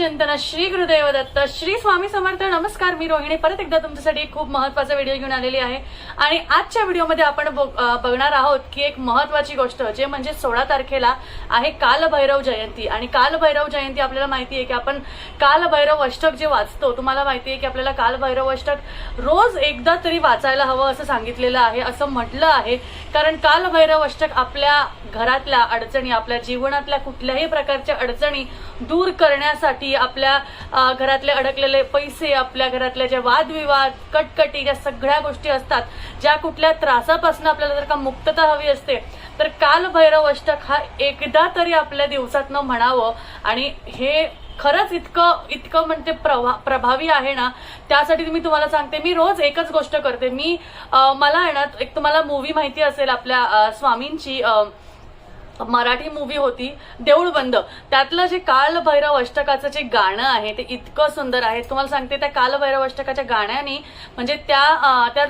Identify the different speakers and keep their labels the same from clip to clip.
Speaker 1: चिंतन श्री गुरुदेव दत्त श्री स्वामी समर्थ नमस्कार मी रोहिणी. परत एकदा तुमच्यासाठी एक खूप महत्त्वाचा व्हिडिओ घेऊन आलेली आहे. आणि आजच्या व्हिडिओमध्ये आपण बघ- बघणार आहोत की एक महत्वाची गोष्ट जे म्हणजे सोळा तारखेला आहे कालभैरव जयंती. आणि कालभैरव जयंती आपल्याला माहिती आहे की आपण कालभैरव अष्टक जे वाचतो तुम्हाला माहिती आहे की आपल्याला कालभैरव अष्टक रोज एकदा तरी वाचायला हवं असं सांगितलेलं आहे असं म्हटलं आहे. कारण कालभैरव अष्टक आपल्या घरातल्या अडचणी आपल्या जीवनातल्या कुठल्याही प्रकारच्या अडचणी दूर करण्यासाठी आपल्या घरातले अडकलेले पैसे आपल्या घरातल्या ज्या वादविवाद कटकटी ज्या सगळ्या गोष्टी असतात ज्या कुठल्या त्रासापासून आपल्याला जर का मुक्तता हवी असते तर काल भैरव अष्टक हा एकदा तरी आपल्या दिवसातनं म्हणावं. आणि हे खरंच इतकं इतकं म्हणते प्रभा प्रभावी आहे ना त्यासाठी मी तुम्हाला सांगते मी रोज एकच गोष्ट करते. मी मला आहे ना एक तुम्हाला मूवी माहिती असेल आपल्या स्वामींची मराठी मूवी होती देऊळ बंद. त्यातलं जे कालभैरव अष्टकाचं जे गाणं आहे ते इतकं सुंदर आहे. तुम्हाला सांगते त्या कालभैरव अष्टकाच्या गाण्याने म्हणजे त्या त्या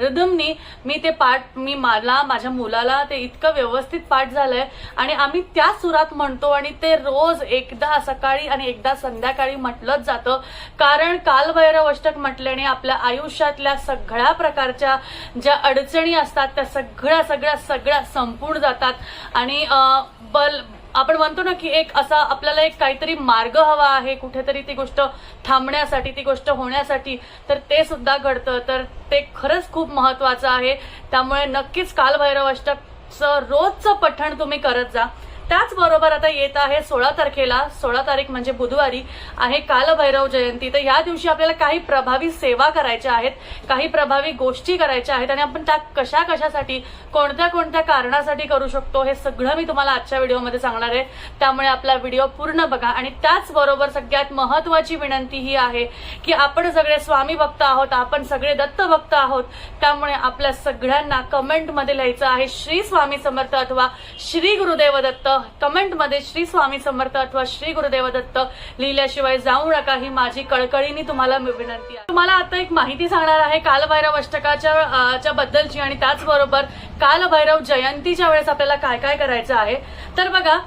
Speaker 1: रिदमनी मी ते पाठ मी मला माझ्या मुलाला ते इतकं व्यवस्थित पाठ झालंय. आणि आम्ही त्या सुरात म्हणतो आणि ते रोज एकदा सकाळी आणि एकदा संध्याकाळी म्हटलंच जातं. कारण कालभैरव अष्टक म्हटल्याने आपल्या आयुष्यातल्या सगळ्या प्रकारच्या ज्या अडचणी असतात त्या सगळ्या सगळ्या सगळ्या संपून जातात. आणि आणि बल आपण म्हणतो ना की एक असा आपल्याला एक काहीतरी मार्ग हवा आहे कुठेतरी ती गोष्ट थांबण्यासाठी ती गोष्ट होण्यासाठी तर ते सुद्धा घडतं. तर ते खरंच खूप महत्वाचं आहे. त्यामुळे नक्कीच कालभैरव अष्टकचं रोजचं पठण तुम्ही करत जा. त्याचबरोबर आता येत आहे सोळा तारखेला. सोळा तारीख म्हणजे बुधवारी आहे कालभैरव जयंती. तर या दिवशी आपल्याला काही प्रभावी सेवा करायच्या आहेत काही प्रभावी गोष्टी करायच्या आहेत आणि आपण त्या कशा कशासाठी कोणत्या कोणत्या कारणासाठी करू शकतो हे सगळं मी तुम्हाला आजच्या व्हिडिओमध्ये सांगणार आहे. त्यामुळे आपला व्हिडिओ पूर्ण बघा आणि त्याचबरोबर सगळ्यात महत्वाची विनंती ही आहे की आपण सगळे स्वामी भक्त आहोत आपण सगळे दत्त भक्त आहोत. त्यामुळे आपल्या सगळ्यांना कमेंटमध्ये लिहायचं आहे श्री स्वामी समर्थ अथवा श्री गुरुदेव दत्त कमेंटमध्ये श्री स्वामी समर्थ अथवा श्री गुरुदेव दत्त लिहिल्याशिवाय जाऊ नका ही माझी कळकळीनी तुम्हाला विनंती आहे. तुम्हाला आता एक माहिती सांगणार आहे कालभैरव अष्टकाच्या बद्दलची आणि त्याचबरोबर कालभैरव जयंतीच्या वेळेस आपल्याला काय काय करायचं आहे. तर बघा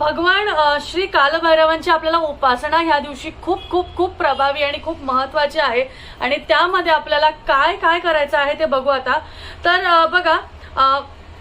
Speaker 1: भगवान श्री कालभैरवांची आपल्याला उपासना ह्या दिवशी खूप खूप खूप प्रभावी आणि खूप महत्वाची आहे. आणि त्यामध्ये आपल्याला काय काय करायचं आहे ते बघू आता. तर बघा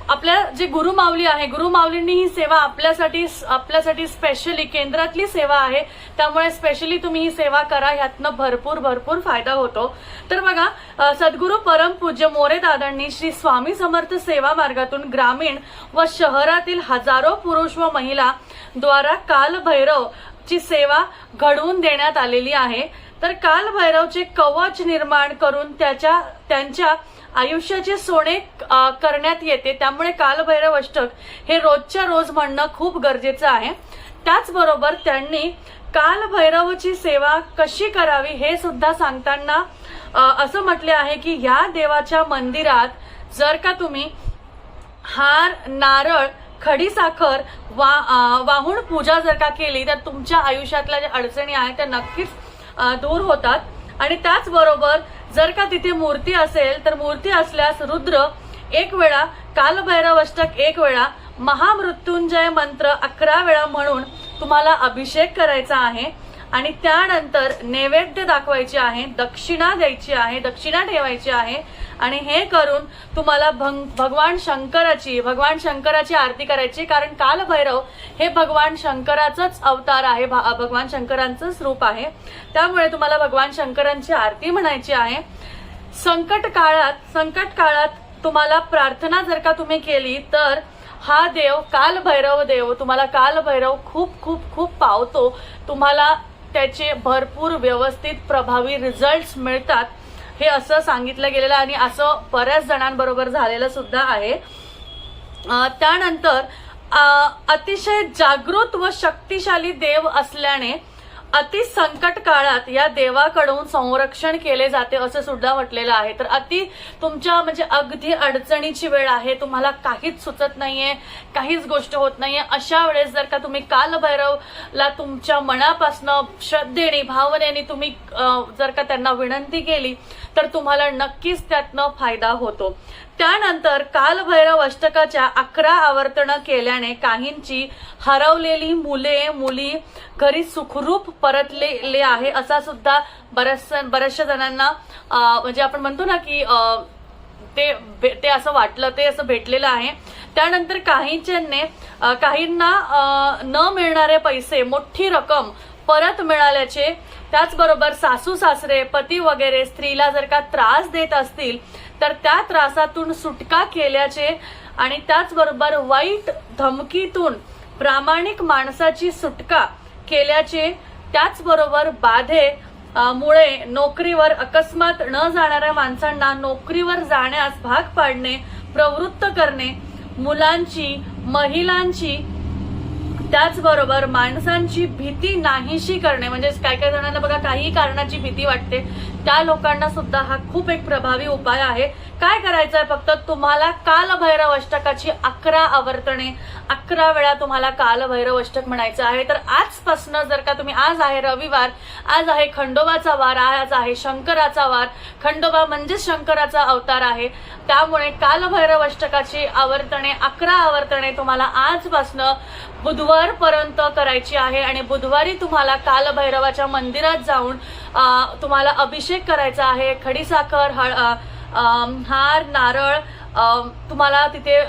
Speaker 1: आपल्या जे गुरुमाऊली आहे गुरुमाऊलींनी ही सेवा आपल्यासाठी आपल्यासाठी स्पेशली केंद्रातली सेवा आहे. त्यामुळे स्पेशली तुम्ही ही सेवा करा ह्यातनं भरपूर भरपूर फायदा होतो. तर बघा सद्गुरू परमपूज्य मोरे दादांनी श्री स्वामी समर्थ सेवा मार्गातून ग्रामीण व शहरातील हजारो पुरुष व महिला द्वारा कालभैरव ची सेवा घडवून देण्यात आलेली आहे. तर काल भैरवचे कवच निर्माण करून त्याच्या त्यांच्या आयुष्याचे सोने करण्यात येते. त्यामुळे कालभैरव अष्टक हे रोजच्या रोज म्हणणं खूप गरजेचं आहे. त्याचबरोबर त्यांनी कालभैरवची सेवा कशी करावी हे सुद्धा सांगताना असं म्हटले आहे की या देवाच्या मंदिरात जर का तुम्ही हार नारळ खडीसाखर वा वाहून पूजा जर का केली तर तुमच्या आयुष्यातल्या ज्या अडचणी आहेत त्या नक्कीच दूर होतात. आणि त्याचबरोबर जर का तिथे मूर्ती असेल तर मूर्ती असल्यास रुद्र एक वेळा कालभैरवष्टक एक वेळा महामृत्युंजय मंत्र अकरा वेळा म्हणून तुम्हाला अभिषेक करायचा आहे. आणि त्यानंतर नैवेद्य दाखवायचे आहे दक्षिणा द्यायची आहे दक्षिणा ठेवायची आहे. आणि हे करून तुम्हाला भंग- भगवान शंकराची भगवान शंकराची आरती करायची. कारण कालभैरव हे भगवान शंकराचंच अवतार आहे भा- भगवान शंकरांचंच रूप आहे. त्यामुळे तुम्हाला भगवान शंकरांची आरती म्हणायची आहे. संकट काळात संकट काळात तुम्हाला प्रार्थना जर का तुम्ही केली तर हा देव काल भैरव देव तुम्हाला काल भैरव खूप खूप खूप पावतो. तुम्हाला त्याचे भरपूर व्यवस्थित प्रभावी रिझल्ट मिळतात. हे असं सांगितलं गेलेलं आणि असं बऱ्याच जणांबरोबर झालेलं सुद्धा आहे. त्यानंतर अतिशय जागृत व शक्तिशाली देव असल्याने अति संकट काळात या देवाकडून संरक्षण केले जाते असं सुद्धा म्हटलेलं आहे. तर अति तुमच्या म्हणजे अगदी अडचणीची वेळ आहे. तुम्हाला काहीच सुचत नाहीये काहीच गोष्ट होत नाहीये. अशा वेळेस जर का तुम्ही कालभैरवला तुमच्या मनापासनं श्रद्धेने भावनेने तुम्ही जर का त्यांना विनंती केली तर तुम्हाला नक्कीच त्यातनं फायदा होतो. त्यानंतर कालभैरव अष्टकाच्या अकरा आवर्तनं केल्याने काहींची हरवलेली मुले मुली घरी सुखरूप परतलेले आहे असा सुद्धा बऱ्याच बऱ्याचशा जणांना म्हणजे आपण म्हणतो ना की ते भे- ते असं वाटलं ते असं भेटलेलं आहे. त्यानंतर काहींच्याने काहींना न मिळणारे पैसे मोठी रक्कम परत मिळाल्याचे. त्याचबरोबर सासू सासरे पती वगैरे स्त्रीला जर का त्रास देत असतील तर त्या त्रासातून सुटका केल्याचे आणि त्याचबरोबर वाईट धमकीतून प्रामाणिक माणसाची सुटका केल्याचे त्याचबरोबर बाधे मुळे नोकरीवर अकस्मात न जाणाऱ्या माणसांना नोकरीवर जाण्यास भाग पाडणे प्रवृत्त करणे मुलांची महिलांची त्याचबरोबर माणसांची भीती नाहीशी करणे म्हणजे काय काय जणांना बघा काही कारणाची भीती वाटते त्या लोकांना सुद्धा हा खूप एक प्रभावी उपाय आहे. काय करायचं आहे फक्त तुम्हाला कालभैरव अष्टकाची अकरा आवर्तने अकरा वेळा तुम्हाला कालभैरव अष्टक म्हणायचं आहे. तर आजपासून जर का तुम्ही आज आहे रविवार आज आहे खंडोबाचा वार आज आहे शंकराचा वार. खंडोबा म्हणजेच शंकराचा अवतार आहे. त्यामुळे कालभैरव अष्टकाची आवर्तने अकरा आवर्तने तुम्हाला आजपासनं बुधवारपर्यंत करायची आहे आणि बुधवारी तुम्हाला कालभैरवाच्या मंदिरात जाऊन तुम्हाला अभिषेक करायचा आहे. खडीसाखर हळ हार नारळ तुम्हाला तिथे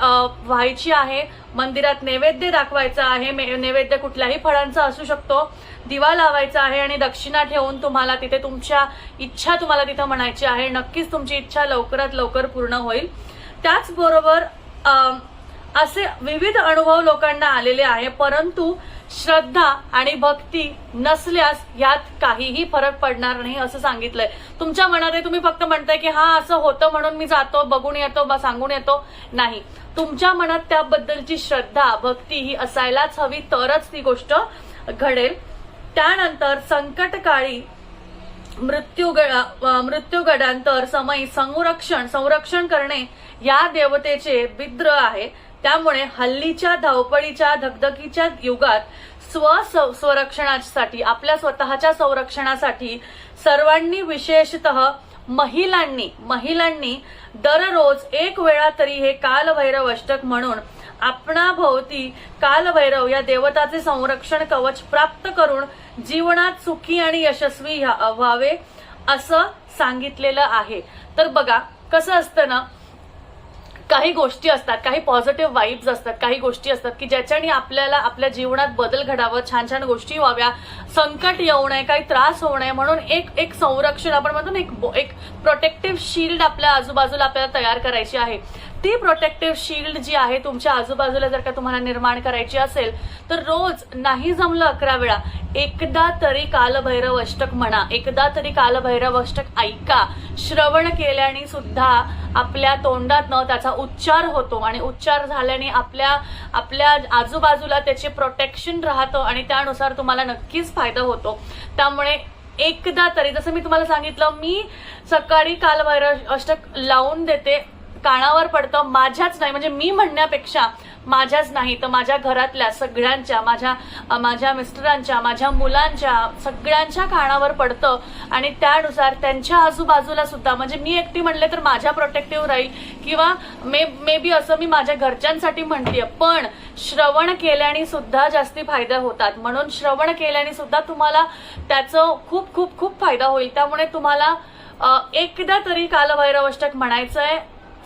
Speaker 1: व्हायची आहे. मंदिरात नैवेद्य दाखवायचा आहे. मे- नैवेद्य कुठल्याही फळांचा असू शकतो. दिवा लावायचा आहे आणि दक्षिणा ठेवून तुम्हाला तिथे तुमच्या इच्छा तुम्हाला तिथं म्हणायची आहे. नक्कीच तुमची इच्छा लवकरात लवकर पूर्ण होईल. त्याचबरोबर असे विविध अनुभव लोकांना आलेले आहे परंतु श्रद्धा आणि भक्ती नसल्यास यात काहीही फरक पडणार नाही असं सांगितलंय. तुमच्या मनात तुम्ही फक्त म्हणताय की हा असं होतं म्हणून मी जातो बघून येतो बा सांगून येतो. नाही. तुमच्या मनात त्याबद्दलची श्रद्धा भक्ती ही असायलाच हवी तरच ती गोष्ट घडेल. त्यानंतर संकटकाळी मृत्यू मृत्यूगडांतर समय संरक्षण संरक्षण करणे या देवतेचे बिद्र आहे. त्यामुळे हल्लीच्या धावपळीच्या धगधकीच्या युगात स्व संरक्षणासाठी आपल्या स्वतःच्या संरक्षणासाठी सर्वांनी विशेषतः महिलांनी महिलांनी दररोज एक वेळा तरी हे कालभैरव अष्टक म्हणून आपणाभोवती कालभैरव या देवताचे संरक्षण कवच प्राप्त करून जीवनात सुखी आणि यशस्वी ह्या- व्हावे असं सांगितलेलं आहे. तर बघा कसं असतं ना काही गोष्टी असतात काही पॉझिटिव्ह वाईब्स असतात काही गोष्टी असतात की ज्याच्याने आपल्याला आपल्या जीवनात बदल घडावं छान छान गोष्टी व्हाव्या संकट येऊ नये काही त्रास होऊ नये म्हणून एक एक संरक्षण आपण म्हणतो ना एक एक प्रोटेक्टिव्ह शिल्ड आपल्या आजूबाजूला आपल्याला तयार करायची आहे. ती प्रोटेक्टिव्ह शिल्ड जी आहे तुमच्या आजूबाजूला जर का तुम्हाला निर्माण करायची असेल तर रोज नाही जमलं अकरा वेळा. एकदा तरी कालभैरव अष्टक म्हणा एकदा तरी कालभैरव अष्टक ऐका. श्रवण केल्याने सुद्धा आपल्या तोंडातनं त्याचा उच्चार होतो आणि उच्चार झाल्याने आपल्या आपल्या आजूबाजूला त्याचे प्रोटेक्शन राहतं आणि त्यानुसार तुम्हाला नक्कीच फायदा होतो. त्यामुळे एकदा तरी जसं मी तुम्हाला सांगितलं मी सकाळी कालभैरव अष्टक लावून देते कानावर पडतं माझ्याच नाही. म्हणजे मी म्हणण्यापेक्षा माझ्याच नाही. तर माझ्या घरातल्या सगळ्यांच्या माझ्या माझ्या मिस्टरांच्या माझ्या मुलांच्या सगळ्यांच्या कानावर पडतं. आणि त्यानुसार त्यांच्या आजूबाजूला सुद्धा म्हणजे मी एकटी म्हणले तर माझ्या प्रोटेक्टिव्ह राहील. किंवा मे मे बी असं मी माझ्या घरच्यांसाठी म्हणतेय. पण श्रवण केल्याने सुद्धा जास्ती फायदा होतात. म्हणून श्रवण केल्याने सुद्धा तुम्हाला त्याचं खूप खूप खूप फायदा होईल. त्यामुळे तुम्हाला एकदा तरी कालभैरव अष्टक आहे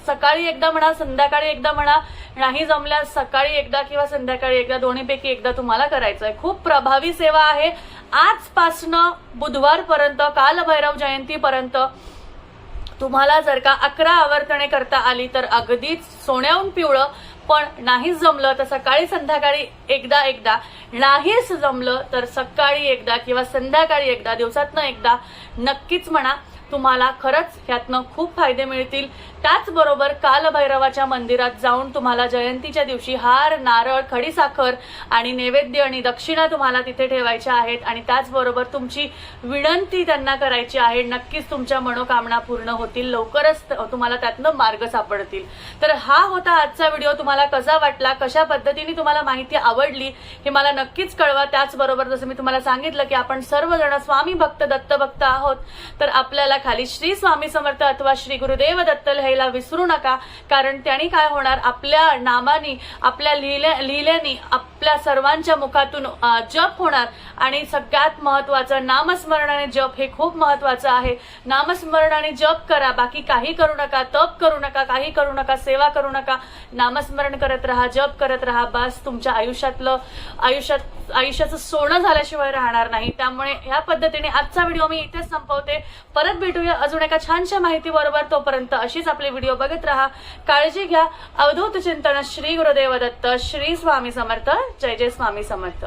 Speaker 1: सकाळी एकदा म्हणा संध्याकाळी एकदा म्हणा नाही जमल्यास सकाळी एकदा किंवा संध्याकाळी एकदा दोन्हीपैकी एकदा तुम्हाला करायचं आहे खूप प्रभावी सेवा आहे. आजपासनं बुधवारपर्यंत कालभैरव जयंतीपर्यंत तुम्हाला जर का अकरा आवर्तने करता आली तर अगदीच सोन्याहून पिवळं पण नाहीच जमलं तर सकाळी संध्याकाळी एकदा एकदा. नाहीच जमलं तर सकाळी एकदा किंवा संध्याकाळी एकदा दिवसातनं एकदा. नक्कीच म्हणा तुम्हाला खरंच ह्यातनं खूप फायदे मिळतील. त्याचबरोबर कालभैरवाच्या मंदिरात जाऊन तुम्हाला जयंतीच्या दिवशी हार नारळ खडीसाखर आणि नैवेद्य आणि दक्षिणा तुम्हाला तिथे ठेवायच्या आहेत आणि त्याचबरोबर तुमची विनंती त्यांना करायची आहे. नक्कीच तुमच्या मनोकामना पूर्ण होतील. लवकरच तुम्हाला त्यातनं मार्ग सापडतील. तर हा होता आजचा व्हिडिओ. तुम्हाला कसा वाटला कशा पद्धतीने तुम्हाला माहिती आवडली हे मला नक्कीच कळवा. त्याचबरोबर जसं मी तुम्हाला सांगितलं की आपण सर्वजण स्वामी भक्त दत्त भक्त आहोत. तर आपल्याला खाली श्री स्वामी समर्थ अथवा श्री गुरुदेव दत्त लिहायला विसरू नका कारण त्याने काय होणार? आपल्या नामानी आपल्या लिहिल्या लिहिल्याने आपल्या सर्वांच्या मुखातून जप होणार. आणि सगळ्यात महत्वाचं नामस्मरण आणि जप हे खूप महत्वाचं आहे. नामस्मरण आणि जप करा. बाकी काही करू नका तप करू नका काही करू नका सेवा करू नका. नामस्मरण करत राहा जप करत राहा बस तुमच्या आयुष्यातलं आयुष्यात आयुष्याचं सोनं झाल्याशिवाय राहणार नाही. त्यामुळे ह्या पद्धतीने आजचा व्हिडिओ मी इथेच संपवते. परत भेटूया अजून एका छानशा माहिती बरोबर तोपर्यंत अशीच आपले व्हिडिओ बघत राहा. काळजी घ्या. अवधूत चिंतन श्री गुरुदेव दत्त श्री स्वामी समर्थ. जय जय स्वामी समर्थ.